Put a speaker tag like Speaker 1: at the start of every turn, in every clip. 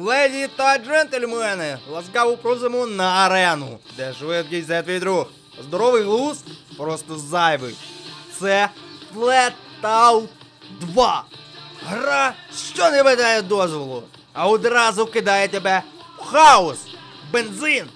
Speaker 1: Леді та джентльмени, ласкаво просимо на арену, де швидкість за твій друг. Здоровий глузд просто зайвий. Це Flat 2. Гра, що не видає дозволу, а одразу кидає тебе в хаос, бензин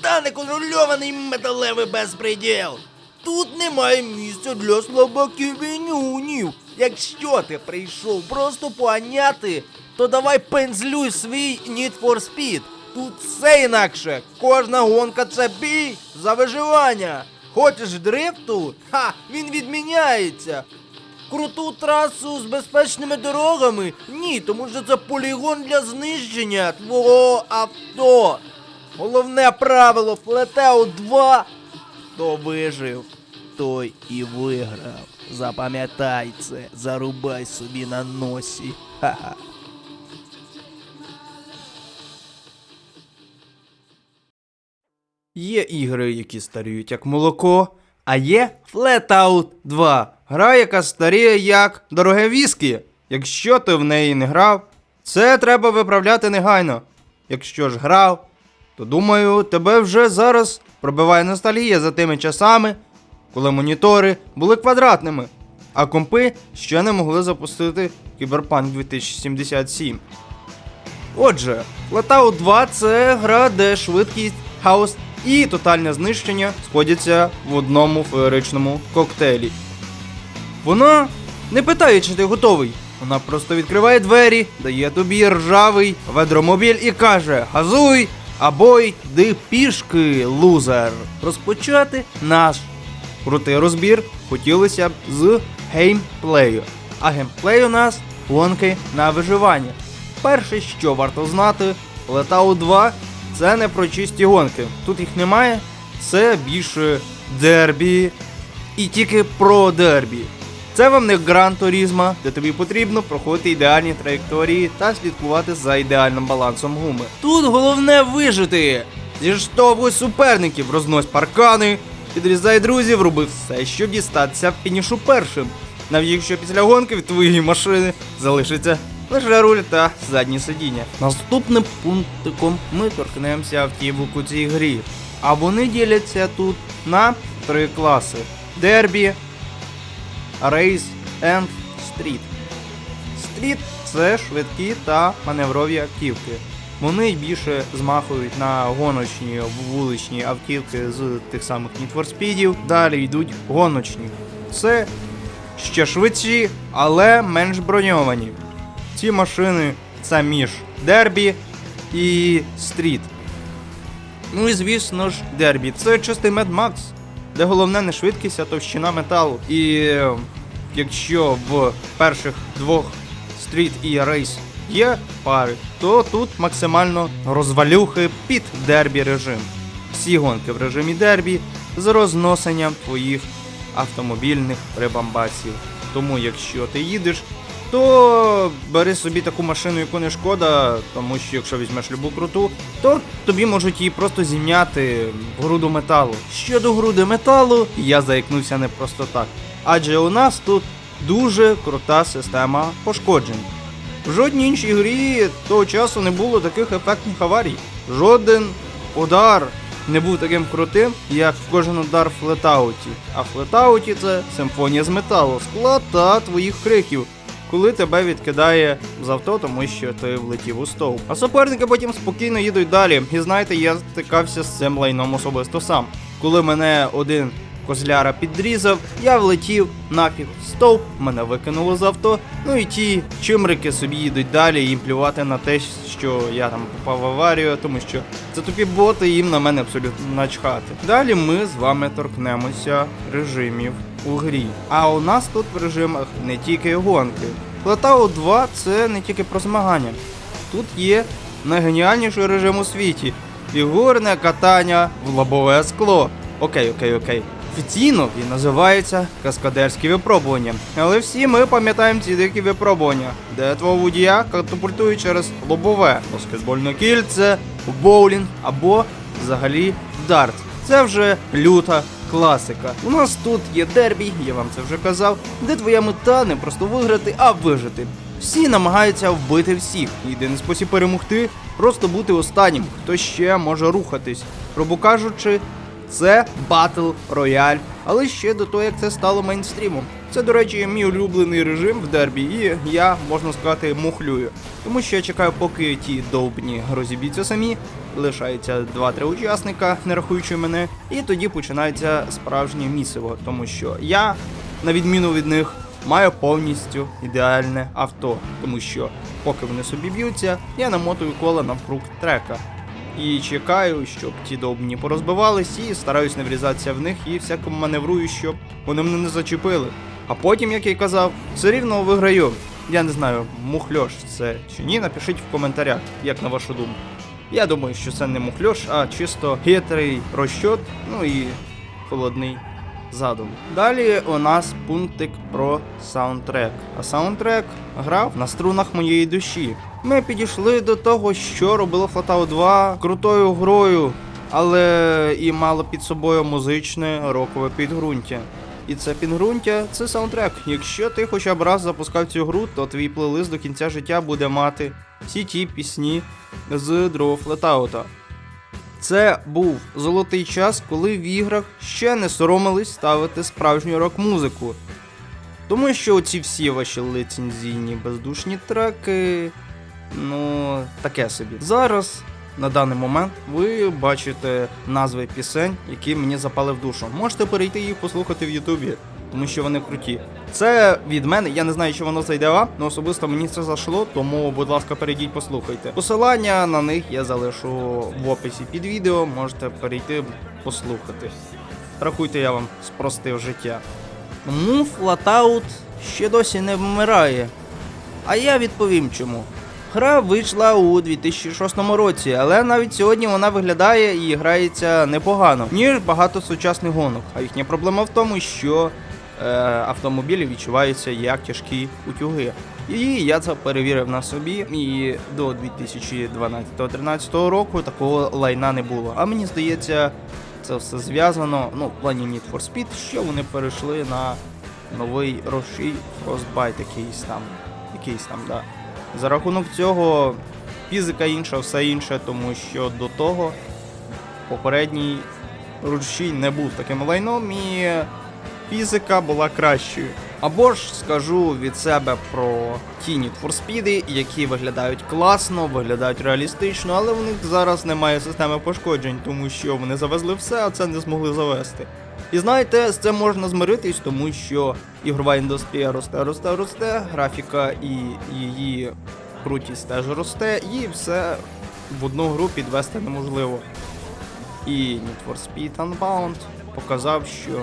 Speaker 1: та неконтрольований металевий безпреділ. Тут немає місця для слабаків і нюнів. Якщо ти прийшов просто поганяти, то давай пензлюй свій Need for Speed. Тут все інакше. Кожна гонка це бій за виживання. Хочеш дрифту? Ха, він відміняється. Круту трасу з безпечними дорогами? Ні, тому що це полігон для знищення твого авто. Головне правило Флетео 2 Хто вижив, той і виграв. Запам'ятай це, зарубай собі на носі. Ха-ха. Є ігри, які старіють як молоко, а є Flatout 2. Гра, яка старіє як дороге віскі. Якщо ти в неї не грав, це треба виправляти негайно. Якщо ж грав, то думаю, тебе вже зараз пробиває ностальгія за тими часами, коли монітори були квадратними, а компи ще не могли запустити Cyberpunk 2077. Отже, Flatout 2 це гра, де швидкість, хаос і тотальне знищення сходяться в одному феєричному коктейлі. Вона не питає, чи ти готовий. Вона просто відкриває двері, дає тобі ржавий ведромобіль і каже: Газуй або йди пішки, лузер. Розпочати наш крутий розбір хотілося б з геймплею. А геймплей у нас гонки на виживання. Перше, що варто знати, Летау 2 це не про чисті гонки. Тут їх немає. Це більше дербі і тільки про дербі. Це вам не Гран Турізма, де тобі потрібно проходити ідеальні траєкторії та слідкувати за ідеальним балансом гуми. Тут головне вижити. Зіштовхуй суперників, рознось паркани, підрізай друзів, роби все, щоб дістатися фінішу першим. Навіть якщо після гонки від твоєї машини залишиться лише руль та заднє сидіння. Наступним пунктиком ми торкнемося автівок у цій грі. А вони діляться тут на три класи: Дербі, Race and Street. Стріт це швидкі та маневрові автівки. Вони більше змахують на гоночні вуличні автівки з тих самих Speedів. Далі йдуть гоночні. Це ще швидші, але менш броньовані. Ці машини це між Дербі і Стріт. Ну і звісно ж, Дербі. Це чистий Mad Max, де головне не швидкість, а товщина металу. І якщо в перших двох Street і Race є пари, то тут максимально розвалюхи під дербі режим. Всі гонки в режимі дербі з розносенням твоїх автомобільних прибамбасів. Тому якщо ти їдеш, то бери собі таку машину, яку не шкода, тому що якщо візьмеш любу круту, то тобі можуть її просто зімняти в груду металу. Щодо груди металу, я заікнувся не просто так. Адже у нас тут дуже крута система пошкоджень. В жодній іншій грі того часу не було таких ефектних аварій. Жоден удар не був таким крутим, як кожен удар в флетауті. А в флетауті це симфонія з металу, скла та твоїх криків, коли тебе відкидає з авто, тому що ти влетів у стовп. А суперники потім спокійно їдуть далі. І знаєте, я стикався з цим лайном особисто сам. Коли мене один козляра підрізав, я влетів нафіг стовп, мене викинуло з авто. Ну і ті чимрики собі їдуть далі, їм плювати на те, що я там попав в аварію, тому що це тупі боти, їм на мене абсолютно начхати. Далі ми з вами торкнемося режимів у грі. А у нас тут в режимах не тільки гонки. Платау 2 це не тільки про змагання. Тут є найгеніальніший режим у світі фігурне катання в лобове скло. Окей, окей, окей. Офіційно він називається каскадерські випробування. Але всі ми пам'ятаємо ці дикі випробування, де твого водія катапультують через лобове, баскетбольне кільце, боулінг або взагалі в дартс. Це вже люта класика. У нас тут є дербі, я вам це вже казав, де твоя мета не просто виграти, а вижити. Всі намагаються вбити всіх. Єдиний спосіб перемогти просто бути останнім, хто ще може рухатись. Грубо кажучи, це батл рояль, але ще до того, як це стало мейнстрімом. Це, до речі, мій улюблений режим в дербі, і я, можна сказати, мухлюю. Тому що я чекаю, поки ті довбні розіб'ються самі, лишається 2-3 учасника, не рахуючи мене, і тоді починається справжнє місиво, тому що я, на відміну від них, маю повністю ідеальне авто, тому що поки вони собі б'ються, я намотую кола навкруг трека. І чекаю, щоб ті довбні порозбивались, і стараюсь не врізатися в них і всяко маневрую, щоб вони мене не зачепили. А потім, як я й казав, все рівно виграю. Я не знаю, мухльош це чи ні, напишіть в коментарях, як на вашу думку. Я думаю, що це не мухльош, а чисто хитрий розчот, ну і холодний задум. Далі у нас пунктик про саундтрек. А саундтрек грав на струнах моєї душі. Ми підійшли до того, що робило Flatout 2 крутою грою, але і мало під собою музичне рокове підґрунтя. І це підґрунтя це саундтрек. Якщо ти хоча б раз запускав цю гру, то твій плейлист до кінця життя буде мати всі ті пісні з другого флетаута. Це був золотий час, коли в іграх ще не соромились ставити справжню рок-музику. Тому що оці всі ваші лицензійні бездушні треки, ну, таке собі. Зараз, на даний момент, ви бачите назви пісень, які мені запали в душу. Можете перейти їх послухати в Ютубі, тому що вони круті. Це від мене, я не знаю, чи воно зайде вам, але особисто мені це зайшло, тому, будь ласка, перейдіть, послухайте. Посилання на них я залишу в описі під відео, можете перейти послухати. Рахуйте, я вам спростив життя. Тому Flatout ще досі не вмирає. А я відповім чому. Гра вийшла у 2006 році, але навіть сьогодні вона виглядає і грається непогано, ніж багато сучасних гонок. А їхня проблема в тому, що е, автомобілі відчуваються як тяжкі утюги. І я це перевірив на собі, і до 2012-13 року такого лайна не було. А мені здається, це все зв'язано, ну, в плані Need for Speed, що вони перейшли на новий рушій Frostbite якийсь там. Якийсь там, да. За рахунок цього фізика інша, все інше, тому що до того попередній рушій не був таким лайном і фізика була кращою. Або ж скажу від себе про ті Need for Speed, які виглядають класно, виглядають реалістично, але в них зараз немає системи пошкоджень, тому що вони завезли все, а це не змогли завести. І знаєте, з цим можна змиритись, тому що ігрова індустрія росте, росте, росте, графіка і її крутість теж росте, і все в одну гру підвести неможливо. І Need for Speed Unbound показав, що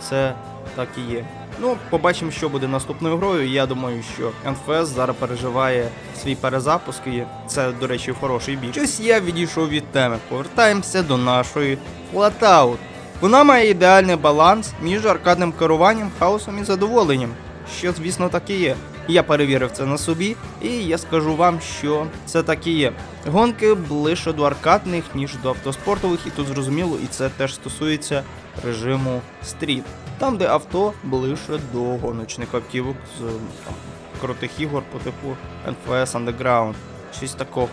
Speaker 1: це так і є. Ну, побачимо, що буде наступною грою. Я думаю, що NFS зараз переживає свій перезапуск, і це, до речі, хороший бій. Щось я відійшов від теми. Повертаємося до нашої Flatout. Вона має ідеальний баланс між аркадним керуванням, хаосом і задоволенням, що, звісно, так і є. Я перевірив це на собі, і я скажу вам, що це так і є. Гонки ближче до аркадних, ніж до автоспортових, і тут зрозуміло, і це теж стосується режиму стріт. Там, де авто ближче до гоночних автівок з там, крутих ігор по типу NFS Underground, щось такого.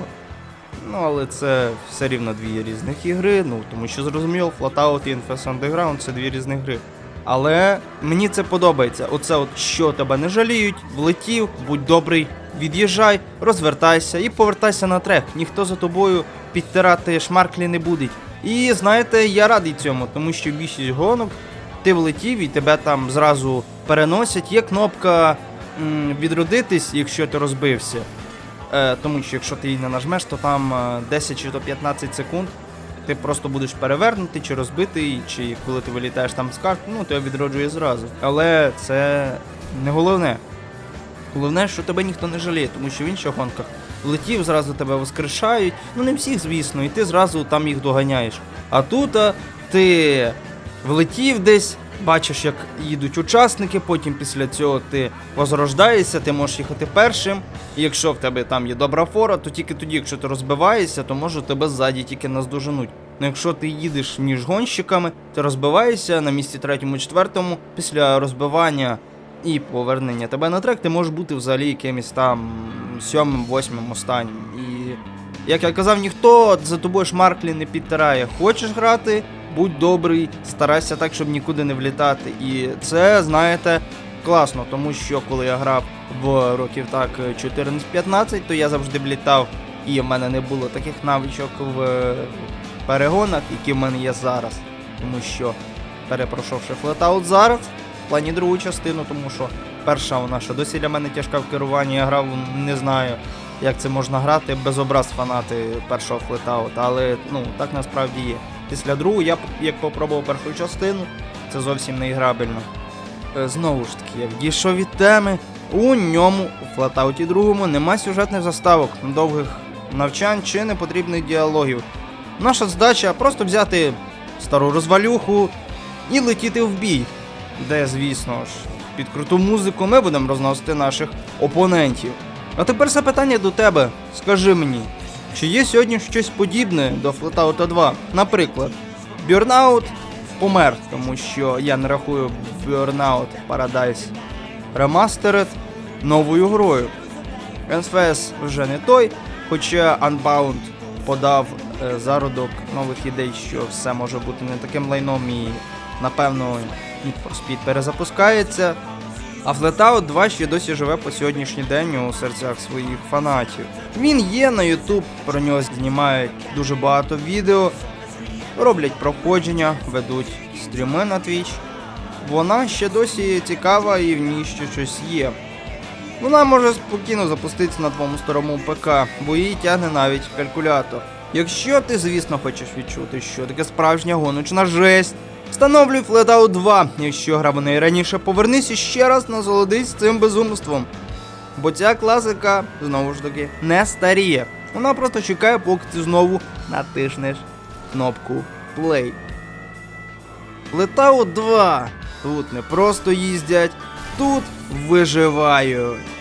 Speaker 1: Ну, але це все рівно дві різних ігри, ну тому що зрозуміло, Flatout і NFS Underground це дві різних гри. Але мені це подобається. Оце от що тебе не жаліють, влетів, будь добрий, від'їжджай, розвертайся і повертайся на трек. Ніхто за тобою підтирати шмарклі не буде. І знаєте, я радий цьому, тому що більшість гонок ти влетів і тебе там зразу переносять. Є кнопка м, відродитись, якщо ти розбився. Е, тому що якщо ти її не нажмеш, то там е, 10 чи то 15 секунд ти просто будеш перевернутий чи розбитий, чи коли ти вилітаєш там з карт, ну тебе відроджує зразу. Але це не головне. Головне, що тебе ніхто не жаліє, тому що в інших гонках влетів, зразу тебе воскрешають. Ну не всіх, звісно, і ти зразу там їх доганяєш. А тут а, ти влетів десь, бачиш, як їдуть учасники, потім після цього ти возрождаєшся, ти можеш їхати першим. І якщо в тебе там є добра фора, то тільки тоді, якщо ти розбиваєшся, то може тебе ззаді тільки наздоженуть. Ну якщо ти їдеш між гонщиками, ти розбиваєшся на місці третьому, четвертому, після розбивання і повернення тебе на трек, ти можеш бути взагалі якимось там сьомим, восьмим останнім. І як я казав, ніхто за тобою шмарклі не підтирає. Хочеш грати, будь добрий, старайся так, щоб нікуди не влітати. І це, знаєте, класно, тому що коли я грав в років так 14-15, то я завжди влітав, і в мене не було таких навичок в перегонах, які в мене є зараз. Тому що, перепройшовши флетаут зараз, в плані другу частину, тому що перша вона ще досі для мене тяжка в керуванні, я грав, не знаю, як це можна грати без образ фанати першого флетаута, але ну так насправді є. Після другу я як попробував першу частину, це зовсім не іграбельно. Е, Знову ж таки, як дійшов від теми, у ньому у флетауті другому нема сюжетних заставок, довгих навчань чи непотрібних діалогів. Наша задача просто взяти стару розвалюху і летіти в бій, де, звісно ж, під круту музику ми будемо розносити наших опонентів. А тепер запитання до тебе. Скажи мені, чи є сьогодні щось подібне до Flatout 2? Наприклад, Burnout помер, тому що я не рахую Burnout Paradise Remastered новою грою. NFS вже не той, хоча Unbound подав е, зародок нових ідей, що все може бути не таким лайном і напевно Need for Speed перезапускається. А Flatout 2 ще досі живе по сьогоднішній день у серцях своїх фанатів. Він є на YouTube, про нього знімають дуже багато відео, роблять проходження, ведуть стріми на Twitch. Вона ще досі цікава і в ній ще щось є. Вона може спокійно запуститися на твоєму старому ПК, бо її тягне навіть калькулятор. Якщо ти, звісно, хочеш відчути, що таке справжня гоночна жесть, встановлюй Flatout 2. Якщо грав неї раніше, повернись і ще раз насолодись цим безумством. Бо ця класика, знову ж таки, не старіє. Вона просто чекає, поки ти знову натиснеш кнопку Play. Flatout 2. Тут не просто їздять, тут виживають.